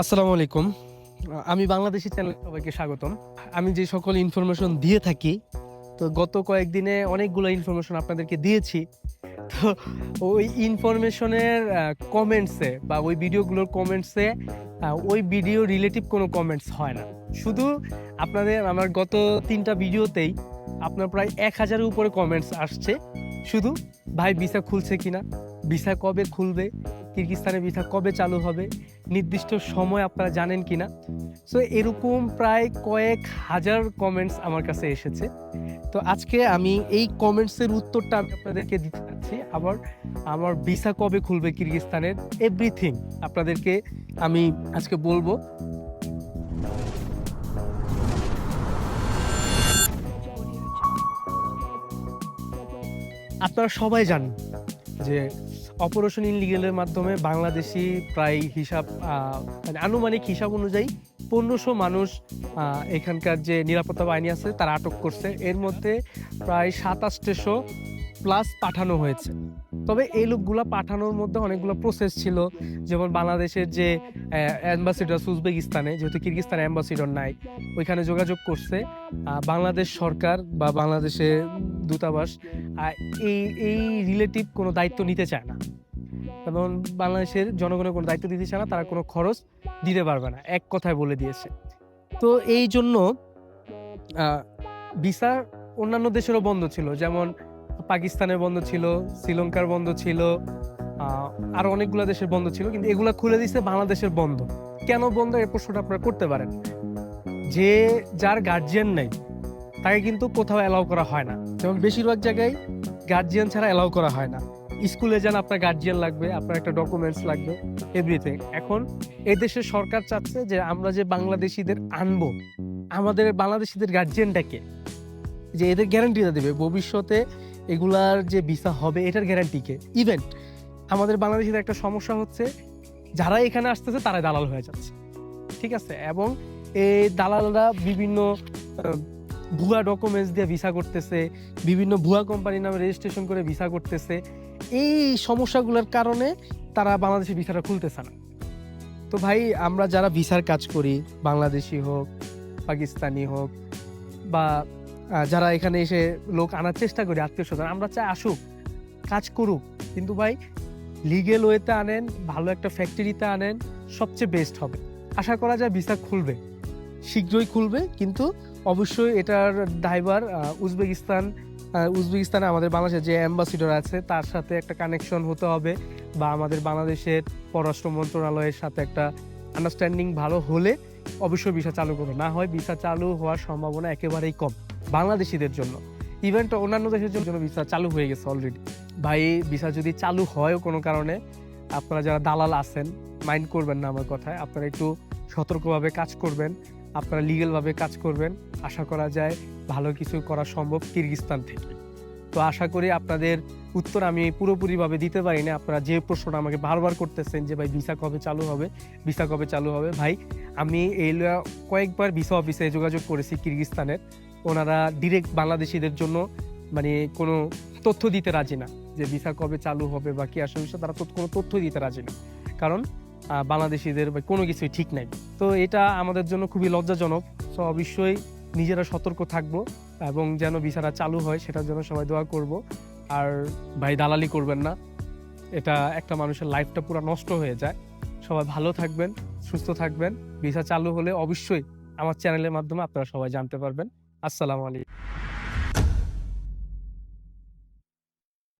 আসসালামু আলাইকুম। আমি বাংলাদেশি চ্যানেল সবাইকে স্বাগতম। আমি যে সকল ইনফরমেশন দিয়ে থাকি, তো গত কয়েকদিনে অনেকগুলো ইনফরমেশন আপনাদেরকে দিয়েছি। তো ওই ইনফরমেশনের কমেন্টসে বা ওই ভিডিওগুলোর কমেন্টসে ওই ভিডিও রিলেটিভ কোনো কমেন্টস হয় না। শুধু আপনাদের, আমার গত তিনটা ভিডিওতেই আপনার প্রায় এক হাজারের উপরে কমেন্টস আসছে। শুধু, ভাই, ভিসা খুলছে কিনা? ভিসা কবে খুলবে? কিরগিস্তানে ভিসা কবে চালু হবে? নির্দিষ্ট সময় আপনারা জানেন কিনা? সো এরকম প্রায় কয়েক হাজার কমেন্টস আমার কাছে এসেছে। তো আজকে আমি এই কমেন্টসের উত্তরটা আমি আপনাদেরকে দিতে চাচ্ছি আবার আমার ভিসা কবে খুলবে কিরগিস্তানের? এভরিথিং আপনাদেরকে আমি আজকে বলব। আপনারা সবাই জানেন যে অপারেশন ইনলিগেলের মাধ্যমে বাংলাদেশি প্রায় হিসাব মানে আনুমানিক হিসাব অনুযায়ী পনেরোশো মানুষ এখানকার যে নিরাপত্তা বাহিনী আছে তারা আটক করছে। এর মধ্যে প্রায় সাতাশটেশো প্লাস পাঠানো হয়েছে। তবে এই লোকগুলো পাঠানোর মধ্যে অনেকগুলো প্রসেস ছিল। যেমন বাংলাদেশের যে অ্যাম্বাসিডর উজবেকিস্তানে, যেহেতু কিরগিস্তানে অ্যাম্বাসিডর নাই, ওইখানে যোগাযোগ করছে। বাংলাদেশ সরকার বা বাংলাদেশের দূতাবাস এই এই রিলেটিভ কোনো দায়িত্ব নিতে চায় না। এবং বাংলাদেশের জনগণের কোনো দায়িত্ব দিতে চায় না, তারা কোনো খরচ দিতে পারবে না, এক কথায় বলে দিয়েছে। তো এই জন্য ভিসা অন্যান্য দেশেরও বন্ধ ছিল। যেমন পাকিস্তানের বন্ধ ছিল, শ্রীলঙ্কার বন্ধ ছিল আরও অনেকগুলো দেশের বন্ধ ছিল, কিন্তু এগুলা খুলে দিছে বাংলাদেশের বন্ধ। কেন বন্ধ? এই প্রশ্নটা আপনারা করতে পারেন। যে যার গার্জিয়ান নেই, তাকে কিন্তু কোথাও অ্যালাউ করা হয় না। যেমন বেশিরভাগ জায়গায় গার্জিয়ান ছাড়া অ্যালাউ করা হয় না। স্কুলে যান, আপনার গার্জিয়ান লাগবে, আপনার একটা ডকুমেন্টস লাগবে এভরিথিং এখন এই দেশের সরকার চাচ্ছে যে আমরা যে বাংলাদেশিদের আনব, আমাদের বাংলাদেশিদের গার্জিয়ানটাকে যে এদের গ্যারান্টিটা দেবে। ভবিষ্যতে এগুলার যে ভিসা হবে, এটার গ্যারান্টি কে? ইভেন আমাদের বাংলাদেশের একটা সমস্যা হচ্ছে, যারা এখানে আসতেছে তারা দালাল হয়ে যাচ্ছে। ঠিক আছে? এবং এই দালালরা বিভিন্ন ভুয়া ডকুমেন্টস দিয়ে ভিসা করতেছে, বিভিন্ন ভুয়া কোম্পানির নামে রেজিস্ট্রেশন করে ভিসা করতেছে। এই সমস্যাগুলোর কারণে তারা বাংলাদেশের ভিসাটা খুলতেছে না। তো ভাই, আমরা যারা ভিসার কাজ করি, বাংলাদেশি হোক, পাকিস্তানি হোক, বা যারা এখানে এসে লোক আনার চেষ্টা করি, আত্মীয় স্বজন, আমরা চাই আসুক, কাজ করুক। কিন্তু ভাই লিগেল ওয়েতে আনেন, ভালো একটা ফ্যাক্টরিতে আনেন, সবচেয়ে বেস্ট হবে। আশা করা যায় ভিসা খুলবে। শীঘ্রই খুলবে, কিন্তু অবশ্যই এটার ড্রাইভার উজবেকিস্তান উজবেকিস্তানে আমাদের বাংলাদেশের যে অ্যাম্বাসিডর আছে, তার সাথে একটা কানেকশন হতে হবে বা আমাদের বাংলাদেশের পররাষ্ট্র মন্ত্রণালয়ের সাথে একটা আন্ডারস্ট্যান্ডিং ভালো হলে অবশ্যই ভিসা চালু করবে। না হয় ভিসা চালু হওয়ার সম্ভাবনা একেবারেই কম। বাংলাদেশিদের জন্য। ইভেন্ট অন্যান্য দেশের জন্য ভিসা চালু হয়ে গেছে অলরেডি ভাই ভিসা যদি চালু হয় কোনো কারণে, আপনারা যারা দালাল আছেন মাইন্ড করবেন না আমার কথায়। আপনারা একটু সতর্কভাবে কাজ করবেন, আপনারা লিগেলভাবে কাজ করবেন। আশা করা যায় ভালো কিছু করা সম্ভব কিরগিস্তান থেকে। তো আশা করি আপনাদের উত্তর আমি পুরোপুরিভাবে দিতে পারি না। আপনারা যে প্রশ্নটা আমাকে বারবার করতেছেন যে, ভাই ভিসা কবে চালু হবে? ভিসা কবে চালু হবে? ভাই, আমি এই কয়েকবার ভিসা অফিসে যোগাযোগ করেছি কিরগিস্তানের। ওনারা ডিরেক্ট বাংলাদেশিদের জন্য মানে কোনো তথ্য দিতে রাজি না যে ভিসা কবে চালু হবে বা কি আসলে তারা কোনো তথ্য দিতে রাজি না। কারণ বাংলাদেশিদের বা কোনো কিছুই ঠিক নাই। তো এটা আমাদের জন্য খুবই লজ্জাজনক। তো অবশ্যই নিজেরা সতর্ক থাকব এবং যেন ভিসাটা চালু হয় সেটার জন্য সবাই দোয়া করব। আর ভাই, দালালি করবেন না। এটা একটা মানুষের লাইফটা পুরো নষ্ট হয়ে যায়। সবাই ভালো থাকবেন, সুস্থ থাকবেন। ভিসা চালু হলে অবশ্যই আমার চ্যানেলের মাধ্যমে আপনারা সবাই জানতে পারবেন। আসসালামু আলাইকুম।